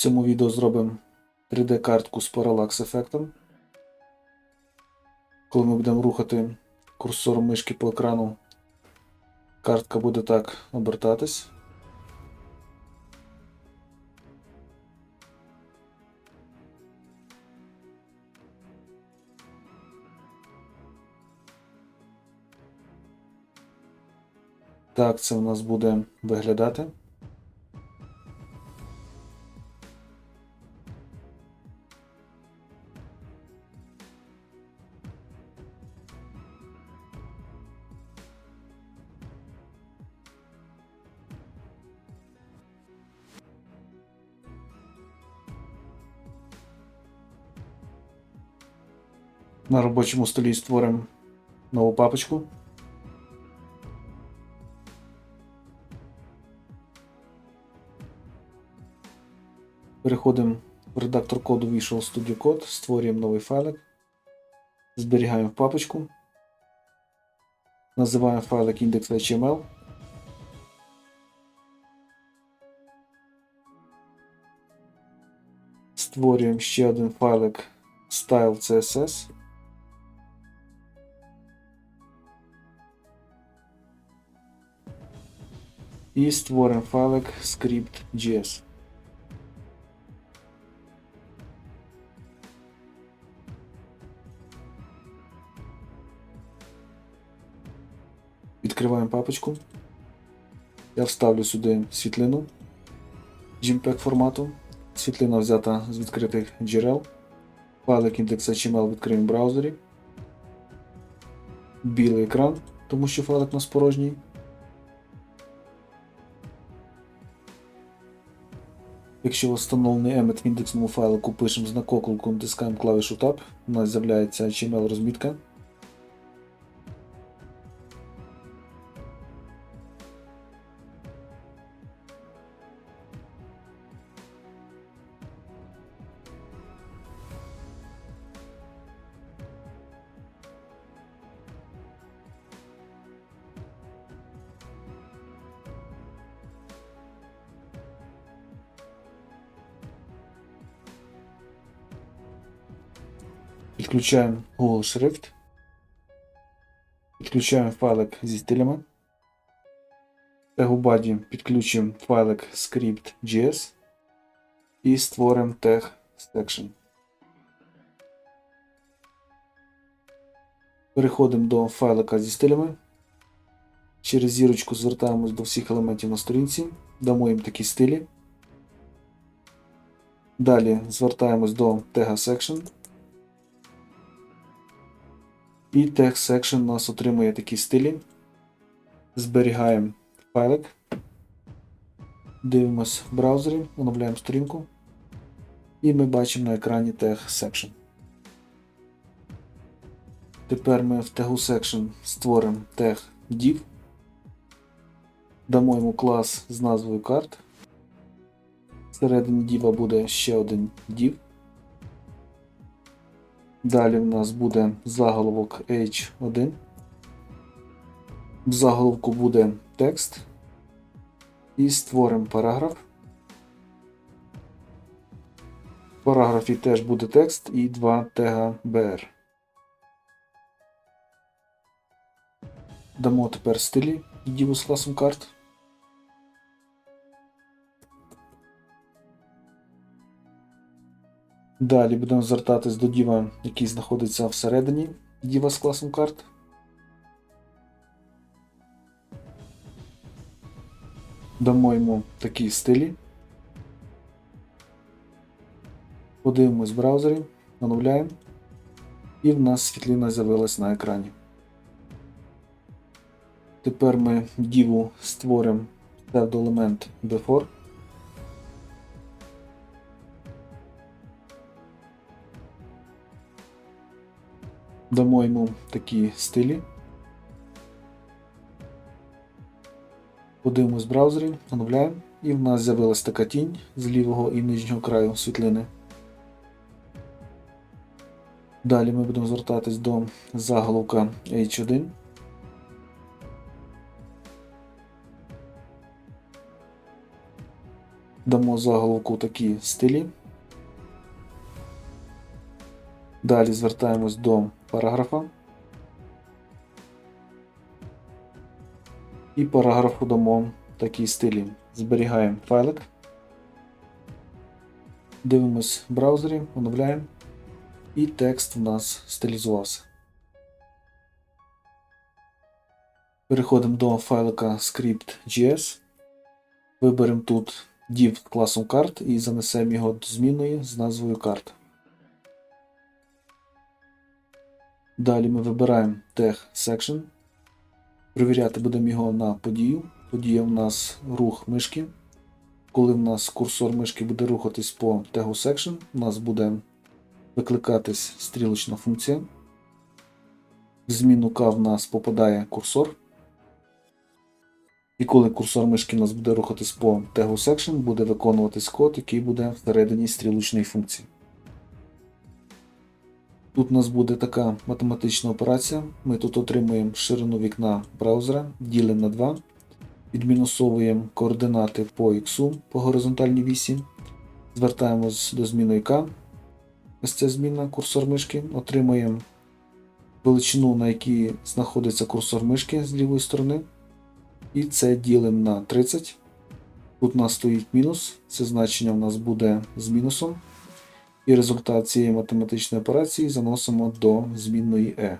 цьому відео зробимо 3D-картку з паралакс ефектом. Коли ми будемо рухати курсором мишки по екрану, картка буде так обертатись. Так це у нас буде виглядати. На робочому столі створимо нову папочку. Переходимо в редактор коду Visual Studio Code, створюємо новий файлик, зберігаємо в папочку, називаємо файлик index.html. Створюємо ще один файлик style.css. І створимо файлик script.js. Відкриваємо папочку. Я вставлю сюди світлину JPEG формату. Світлина взята з відкритих джерел. Файлик index.html відкриємо в браузері. Білий екран, тому що файлик у нас порожній. Якщо встановлений емет в індексному файлику пишемо знак оклику, натискаємо клавішу Tab, у нас з'являється HTML Підключаємо Google Шрифт. Підключаємо файлик зі стилями. Тегу body підключимо файлик script.js і створимо тег section. Переходимо до файлика зі стилями. Через зірочку звертаємось до всіх елементів на сторінці, дамо їм такі стилі. Далі звертаємось до тега section. І text section у нас отримує такі стилі. Зберігаємо файлик. Дивимось в браузері, оновляємо сторінку. І ми бачимо на екрані section. Тепер ми в тегу section створимо тег div. Дамо йому клас з назвою карт. Всередині діва буде ще один div. Далі в нас буде заголовок H1. В заголовку буде текст. І створимо параграф. В параграфі теж буде текст і два тега BR. Дамо тепер стилі діву з класом карт. Далі будемо звертатись до діва, який знаходиться всередині діва з класом карт. Дамо йому такі стилі. Подивимось в браузері, оновляємо. І в нас світлина з'явилась на екрані. Тепер ми діву створимо псевдоелемент before. Дамо йому такі стилі. Подивимось в браузері, оновляємо, і в нас з'явилась така тінь з лівого і нижнього краю світлини. Далі ми будемо звертатись до заголовка H1. Дамо заголовку такі стилі. Далі звертаємось до параграфа. І параграфу дамо такі стилі. Зберігаємо файлик. Дивимось в браузері, оновляємо. І текст у нас стилізувався. Переходимо до файлика script.js. Виберемо тут div класом карт і занесемо його до змінної з назвою карт. Далі ми вибираємо Tag Section. Провіряти будемо його на подію. Подія в нас рух мишки. Коли в нас курсор мишки буде рухатись по тегу Section, у нас буде викликатись стрілочна функція. В зміну K в нас попадає курсор. І коли курсор мишки у нас буде рухатись по тегу Section, буде виконуватись код, який буде всередині стрілочної функції. Тут у нас буде така математична операція. Ми тут отримуємо ширину вікна браузера, ділимо на 2, відмінусовуємо координати по X по горизонтальній вісі, звертаємось до зміни К. Ось ця зміна курсор мишки, отримуємо величину, на якій знаходиться курсор мишки з лівої сторони. І це ділимо на 30. Тут у нас стоїть мінус, це значення у нас буде з мінусом. І результат цієї математичної операції заносимо до змінної E.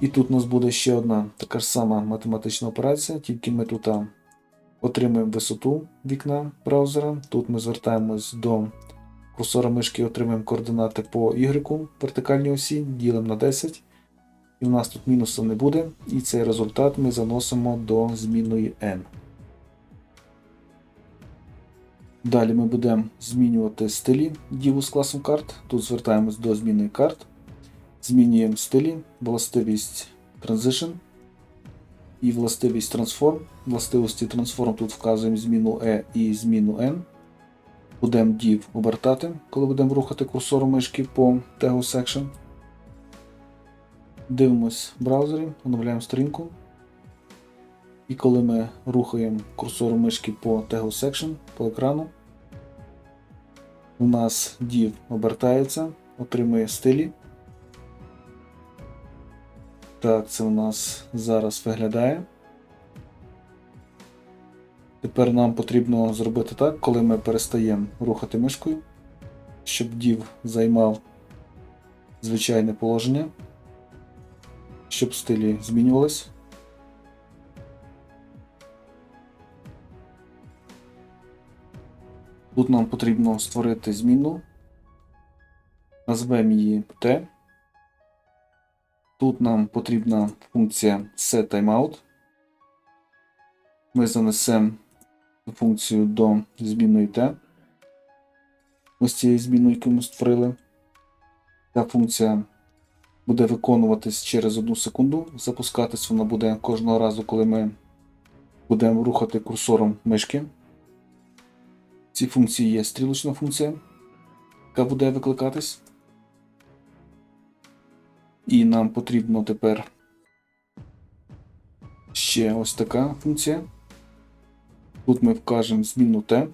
І тут у нас буде ще одна така ж сама математична операція, тільки ми тут отримуємо висоту вікна браузера. Тут ми звертаємось до курсора мишки, отримуємо координати по Y вертикальній осі, ділимо на 10. І в нас тут мінусу не буде. І цей результат ми заносимо до змінної n. Далі ми будемо змінювати стилі діву з класом карт. Тут звертаємось до зміни карт. Змінюємо стилі, властивість Transition і властивість Transform. Властивості Transform тут вказуємо зміну E і зміну N. Будемо div обертати, коли будемо рухати курсором мишки по тегу Section. Дивимось в браузері, оновляємо сторінку. І коли ми рухаємо курсором мишки по тегу Section по екрану, у нас div обертається, отримує стилі. Так, це у нас зараз виглядає. Тепер нам потрібно зробити так, коли ми перестаємо рухати мишкою, щоб div займав звичайне положення, щоб стилі змінювались. Тут нам потрібно створити зміну, назвемо її T. Тут нам потрібна функція setTimeout. Ми занесемо функцію до змінної T. Ось цієї змінної, яку ми створили. Ця функція буде виконуватись через одну секунду. Запускатись вона буде кожного разу, коли ми будемо рухати курсором мишки. Цій функції є стрілочна функція, яка буде викликатись. І нам потрібно тепер ще ось така функція. Тут ми вкажемо зміну T.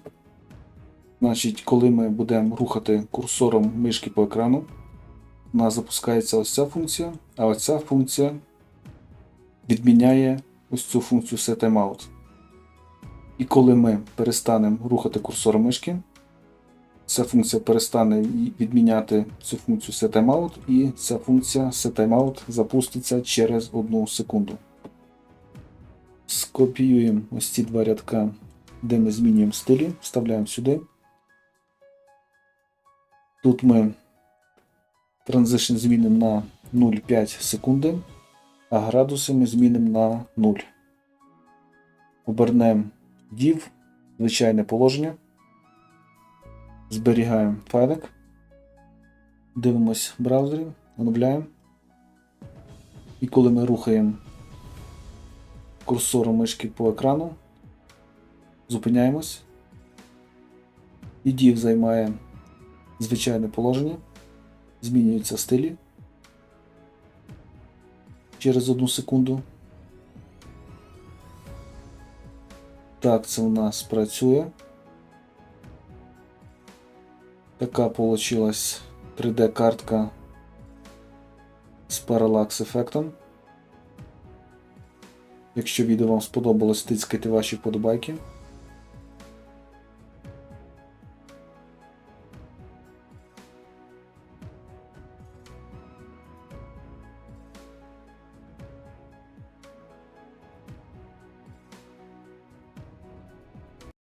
Значить, коли ми будемо рухати курсором мишки по екрану, у нас запускається ось ця функція, а ось ця функція відміняє ось цю функцію setTimeout. І коли ми перестанемо рухати курсором мишки, ця функція перестане відміняти цю функцію setTimeout, і ця функція setTimeout запуститься через 1 секунду. Скопіюємо ось ці два рядка, де ми змінюємо стилі, вставляємо сюди. Тут ми Transition змінимо на 0,5 секунди, а градуси ми змінимо на 0. Обернемо div, звичайне положення. Зберігаємо файлик. Дивимось в браузері, оновляємо. І коли ми рухаємо курсором мишки по екрану, зупиняємось. І div займає звичайне положення. Змінюються стилі через одну секунду. Так, це у нас працює. Така получилась 3D-картка з паралакс ефектом. Якщо відео вам сподобалось, тискайте ваші вподобайки.